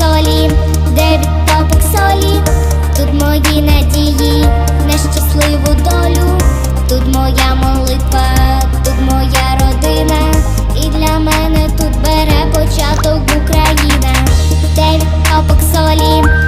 солі, де відтопок солі, тут мої надії, на щасливу долю, тут моя молитва, тут моя родина, і для мене тут бере початок Україна, де відтопок солі.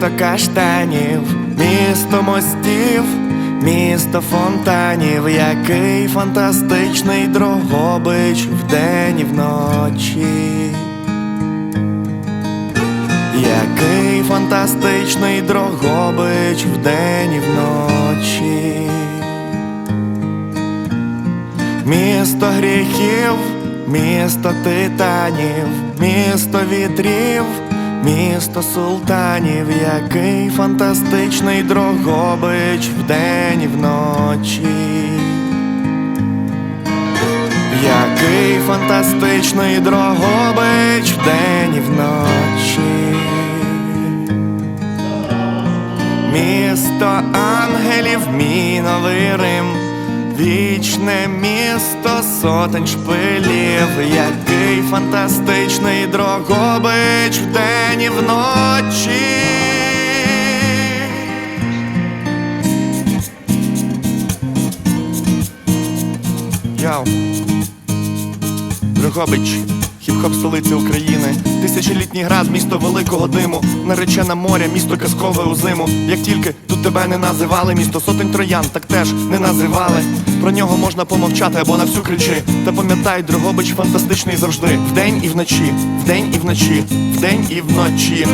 Місто каштанів, місто мостів, місто фонтанів, який фантастичний Дрогобич вдень і вночі. Який фантастичний Дрогобич вдень і вночі. Місто гріхів, місто титанів, місто вітрів, місто султанів, який фантастичний Дрогобич вдень і вночі. Який фантастичний Дрогобич вдень і вночі. Місто ангелів, мій новий Рим, вічне місто сотень шпилів, який фантастичний Дрогобич вдень і вночі. Яу. Дрогобич, хіп-хоп столиця України, тисячолітній град, місто великого диму, наречена моря, місто казкове у зиму. Як тільки тут тебе не називали, місто сотень троян, так теж не називали. Про нього можна помовчати або на всю кричи. Та пам'ятай, Дрогобич фантастичний завжди. Вдень і вночі, вдень і вночі, вдень і вночі.